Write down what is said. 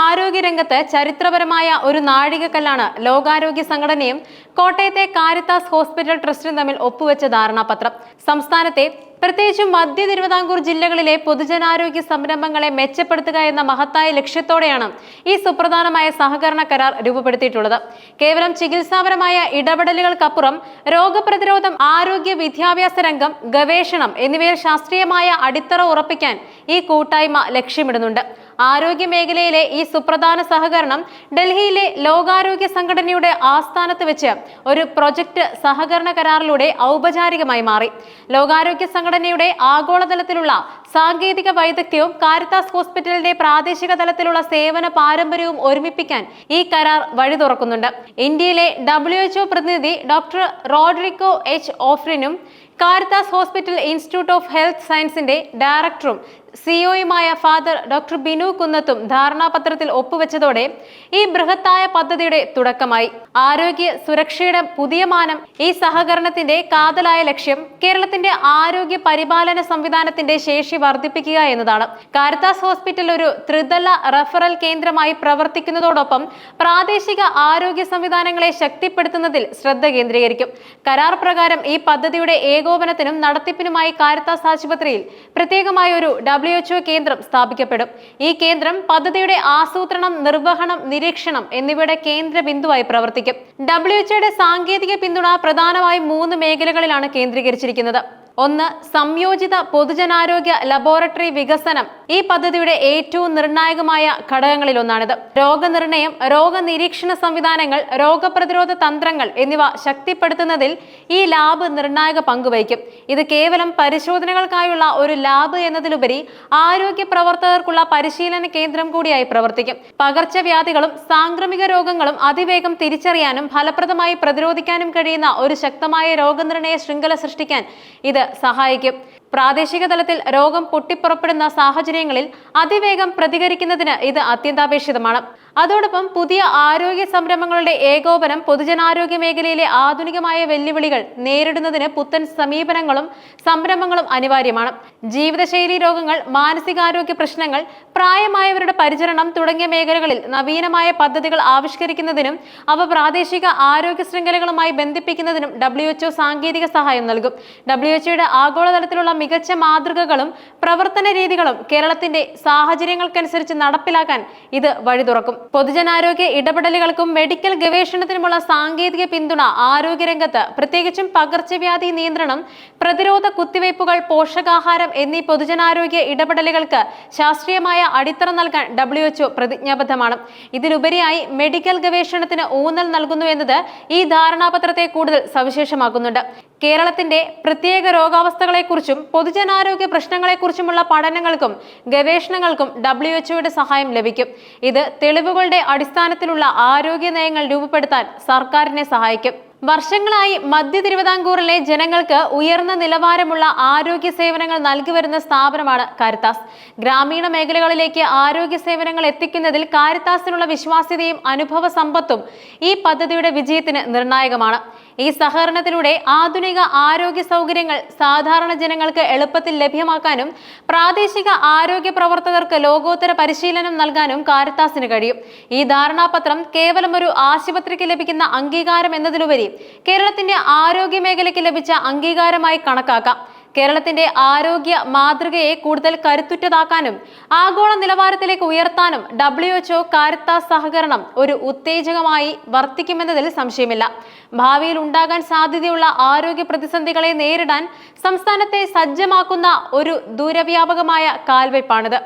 ആരോഗ്യ രംഗത്ത് ചരിത്രപരമായ ഒരു നാഴികക്കല്ലാണ് ലോകാരോഗ്യ സംഘടനയും കോട്ടയത്തെ കാരിത്താസ് ഹോസ്പിറ്റൽ ട്രസ്റ്റും തമ്മിൽ ഒപ്പുവെച്ച ധാരണാപത്രം. സംസ്ഥാനത്തെ പ്രത്യേകിച്ചും മധ്യ തിരുവിതാംകൂർ ജില്ലകളിലെ പൊതുജനാരോഗ്യ സംരംഭങ്ങളെ മെച്ചപ്പെടുത്തുക എന്ന മഹത്തായ ലക്ഷ്യത്തോടെയാണ് ഈ സുപ്രധാനമായ സഹകരണ കരാർ രൂപപ്പെടുത്തിയിട്ടുള്ളത്. കേവലം ചികിത്സാപരമായ ഇടപെടലുകൾക്കപ്പുറം രോഗപ്രതിരോധം ആരോഗ്യ വിദ്യാഭ്യാസ രംഗം ഗവേഷണം എന്നിവയിൽ ശാസ്ത്രീയമായ അടിത്തറ ഉറപ്പിക്കാൻ ഈ കൂട്ടായ്മ ലക്ഷ്യമിടുന്നുണ്ട്. ആരോഗ്യ മേഖലയിലെ ഈ സുപ്രധാന സഹകരണം ഡൽഹിയിലെ ലോകാരോഗ്യ സംഘടനയുടെ ആസ്ഥാനത്ത് വെച്ച് ഒരു പ്രൊജക്ട് സഹകരണ കരാറിലൂടെ ഔപചാരികമായി മാറി. ലോകാരോഗ്യ സംഘടനയുടെ ആഗോളതലത്തിലുള്ള സാങ്കേതിക വൈദഗ്ധ്യവും കാരിത്താസ് ഹോസ്പിറ്റലിന്റെ പ്രാദേശിക തലത്തിലുള്ള സേവന പാരമ്പര്യവും ഒരുമിപ്പിക്കാൻ ഈ കരാർ വഴി തുറക്കുന്നുണ്ട്. ഇന്ത്യയിലെ ഡബ്ല്യു എച്ച്ഒ പ്രതിനിധി doctor Roderico H ഓഫ്രിനും Caritas hospital institute of health സയൻസിന്റെ ഡയറക്ടറും സിഒയുമായ ഫാദർ ഡോക്ടർ ബിനു കുന്നത്തും ധാരണാപത്രത്തിൽ ഒപ്പുവെച്ചതോടെ ഈ ബൃഹത്തായ പദ്ധതിയുടെ തുടക്കമായി. ആരോഗ്യ സുരക്ഷയുടെ പുതിയ മാനം ഈ സഹകരണത്തിന്റെ കാതലായ ലക്ഷ്യം കേരളത്തിന്റെ ആരോഗ്യ പരിപാലന സംവിധാനത്തിന്റെ ശേഷി വർദ്ധിപ്പിക്കുക എന്നതാണ്. കാരിത്താസ് ഹോസ്പിറ്റൽ ഒരു ത്രിതല റഫറൽ കേന്ദ്രമായി പ്രവർത്തിക്കുന്നതോടൊപ്പം പ്രാദേശിക ആരോഗ്യ സംവിധാനങ്ങളെ ശക്തിപ്പെടുത്തുന്നതിൽ ശ്രദ്ധ കേന്ദ്രീകരിക്കും. കരാർ പ്രകാരം ഈ പദ്ധതിയുടെ ഏകോപനത്തിനും നടത്തിപ്പിനുമായി കാരത്താസ് ആശുപത്രിയിൽ പ്രത്യേകമായ ഒരു എച്ച്ഒ കേന്ദ്രം സ്ഥാപിക്കപ്പെടും. ഈ കേന്ദ്രം പദ്ധതിയുടെ ആസൂത്രണം നിർവഹണം നിരീക്ഷണം എന്നിവയുടെ കേന്ദ്ര ബിന്ദുവായി പ്രവർത്തിക്കും. ഡബ്ല്യു എച്ച്ഒയുടെ സാങ്കേതിക പിന്തുണ പ്രധാനമായും മൂന്ന് മേഖലകളിലാണ് കേന്ദ്രീകരിച്ചിരിക്കുന്നത്. ഒന്ന് സംയോജിത പൊതുജനാരോഗ്യ ലബോറട്ടറി വികസനം. ഈ പദ്ധതിയുടെ ഏറ്റവും നിർണായകമായ ഘടകങ്ങളിൽ ഒന്നാണിത് രോഗനിർണയം രോഗനിരീക്ഷണ സംവിധാനങ്ങൾ രോഗപ്രതിരോധ തന്ത്രങ്ങൾ എന്നിവ ശക്തിപ്പെടുത്തുന്നതിൽ ഈ ലാബ് നിർണായക പങ്കുവഹിക്കും ഇത് കേവലം പരിശോധനകൾക്കായുള്ള ഒരു ലാബ് എന്നതിലുപരി ആരോഗ്യ പ്രവർത്തകർക്കുള്ള പരിശീലന കേന്ദ്രം കൂടിയായി പ്രവർത്തിക്കും. പകർച്ചവ്യാധികളും സാംക്രമിക രോഗങ്ങളും അതിവേഗം തിരിച്ചറിയാനും ഫലപ്രദമായി പ്രതിരോധിക്കാനും കഴിയുന്ന ഒരു ശക്തമായ രോഗനിർണയ ശൃംഖല സൃഷ്ടിക്കാൻ ഇത് സഹായിക്കും. പ്രാദേശിക തലത്തിൽ രോഗം പൊട്ടിപ്പുറപ്പെടുന്ന സാഹചര്യങ്ങളിൽ അതിവേഗം പ്രതികരിക്കുന്നതിന് ഇത് അത്യന്താപേക്ഷിതമാണ്. അതോടൊപ്പം പുതിയ ആരോഗ്യ സംരംഭങ്ങളുടെ ഏകോപനം പൊതുജനാരോഗ്യ മേഖലയിലെ ആധുനികമായ വെല്ലുവിളികൾ നേരിടുന്നതിന് പുത്തൻ സമീപനങ്ങളും സംരംഭങ്ങളും അനിവാര്യമാണ്. ജീവിതശൈലി രോഗങ്ങൾ മാനസികാരോഗ്യ പ്രശ്നങ്ങൾ പ്രായമായവരുടെ പരിചരണം തുടങ്ങിയ മേഖലകളിൽ നവീനമായ പദ്ധതികൾ ആവിഷ്കരിക്കുന്നതിനും അവ പ്രാദേശിക ആരോഗ്യ ശൃംഖലകളുമായി ബന്ധിപ്പിക്കുന്നതിനും ഡബ്ല്യു എച്ച്ഒ സാങ്കേതിക സഹായം നൽകും. ഡബ്ല്യു എച്ച്ഒയുടെ ആഗോളതലത്തിലുള്ള മികച്ച മാതൃകകളും പ്രവർത്തന രീതികളും കേരളത്തിന്റെ സാഹചര്യങ്ങൾക്കനുസരിച്ച് നടപ്പിലാക്കാൻ ഇത് വഴി തുറക്കും. പൊതുജനാരോഗ്യ ഇടപെടലുകൾക്കും മെഡിക്കൽ ഗവേഷണത്തിനുമുള്ള സാങ്കേതിക പിന്തുണ ആരോഗ്യരംഗത്ത് പ്രത്യേകിച്ചും പകർച്ചവ്യാധി നിയന്ത്രണം പ്രതിരോധ കുത്തിവയ്പ്പുകൾ പോഷകാഹാരം എന്നീ പൊതുജനാരോഗ്യ ഇടപെടലുകൾക്ക് ശാസ്ത്രീയമായ അടിത്തറ നൽകാൻ ഡബ്ല്യു എച്ച്ഒ പ്രതിജ്ഞാബദ്ധമാണ്. ഇതിലുപരിയായി മെഡിക്കൽ ഗവേഷണത്തിന് ഊന്നൽ നൽകുന്നു എന്നത് ഈ ധാരണാപത്രത്തെ കൂടുതൽ സവിശേഷമാക്കുന്നുണ്ട്. കേരളത്തിന്റെ പ്രത്യേക രോഗാവസ്ഥകളെക്കുറിച്ചും പൊതുജനാരോഗ്യ പ്രശ്നങ്ങളെക്കുറിച്ചുമുള്ള പഠനങ്ങൾക്കും ഗവേഷണങ്ങൾക്കും ഡബ്ല്യു എച്ച്ഒയുടെ സഹായം ലഭിക്കും. ഇത് തെളിവുകളുടെ അടിസ്ഥാനത്തിലുള്ള ആരോഗ്യ നയങ്ങൾ രൂപപ്പെടുത്താൻ സർക്കാരിനെ സഹായിക്കും. വർഷങ്ങളായി മധ്യ തിരുവിതാംകൂറിലെ ജനങ്ങൾക്ക് ഉയർന്ന നിലവാരമുള്ള ആരോഗ്യ സേവനങ്ങൾ നൽകി വരുന്ന സ്ഥാപനമാണ് കാരിത്താസ്. ഗ്രാമീണ മേഖലകളിലേക്ക് ആരോഗ്യ സേവനങ്ങൾ എത്തിക്കുന്നതിൽ കാരിത്താസിനുള്ള വിശ്വാസ്യതയും അനുഭവ സമ്പത്തും ഈ പദ്ധതിയുടെ വിജയത്തിന് നിർണായകമാണ്. ഈ സഹകരണത്തിലൂടെ ആധുനിക ആരോഗ്യ സൗകര്യങ്ങൾ സാധാരണ ജനങ്ങൾക്ക് എളുപ്പത്തിൽ ലഭ്യമാക്കാനും പ്രാദേശിക ആരോഗ്യ പ്രവർത്തകർക്ക് ലോകോത്തര പരിശീലനം നൽകാനും കാരിത്താസിന് കഴിയും. ഈ ധാരണാപത്രം കേവലം ഒരു ആശുപത്രിക്ക് ലഭിക്കുന്ന അംഗീകാരം എന്നതിലുപരി കേരളത്തിന്റെ ആരോഗ്യ മേഖലയ്ക്ക് ലഭിച്ച അംഗീകാരമായി കണക്കാക്കാം. കേരളത്തിന്റെ ആരോഗ്യ മാതൃകയെ കൂടുതൽ കരുത്തുറ്റതാക്കാനും ആഗോള നിലവാരത്തിലേക്ക് ഉയർത്താനും ഡബ്ല്യു എച്ച്ഒ കാരത്ത സഹകരണം ഒരു ഉത്തേജകമായി വർത്തിക്കുമെന്നതിൽ സംശയമില്ല. ഭാവിയിൽ ഉണ്ടാകാൻ സാധ്യതയുള്ള ആരോഗ്യ പ്രതിസന്ധികളെ നേരിടാൻ സംസ്ഥാനത്തെ സജ്ജമാക്കുന്ന ഒരു ദൂരവ്യാപകമായ കാൽവയ്പാണിത്